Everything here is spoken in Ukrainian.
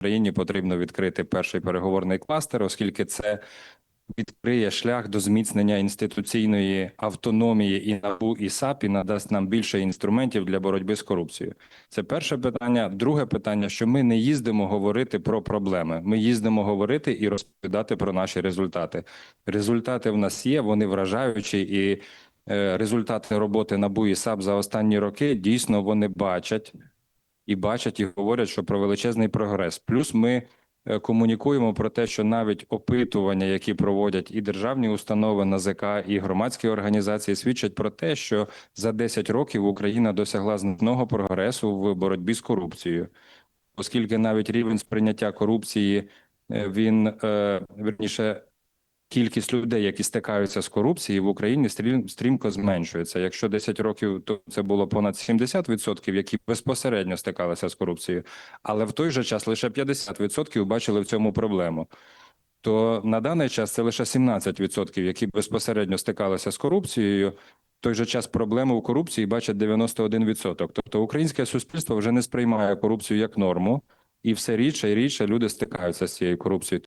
Україні потрібно відкрити перший переговорний кластер, оскільки це відкриє шлях до зміцнення інституційної автономії і НАБУ і САП і надасть нам більше інструментів для боротьби з корупцією. Це перше питання. Друге питання, що ми не їздимо говорити про проблеми. Ми їздимо говорити і розповідати про наші результати. Результати в нас є, вони вражаючі, і е, результати роботи НАБУ і САП за останні роки дійсно вони бачать і бачать і говорять, що про величезний прогрес. Плюс ми е, комунікуємо про те, що навіть опитування, які проводять і державні установи НАЗК, і громадські організації, свідчать про те, що за 10 років Україна досягла значного прогресу в боротьбі з корупцією, оскільки навіть рівень сприйняття корупції е, він е, верніше. Кількість людей, які стикаються з корупцією в Україні, стрім- стрімко зменшується. Якщо 10 років то це було понад 70%, які безпосередньо стикалися з корупцією, але в той же час лише 50% бачили в цьому проблему. То на даний час це лише 17%, які безпосередньо стикалися з корупцією. В той же час проблему у корупції бачать 91%. Тобто українське суспільство вже не сприймає корупцію як норму, і все рідше і рідше люди стикаються з цією корупцією.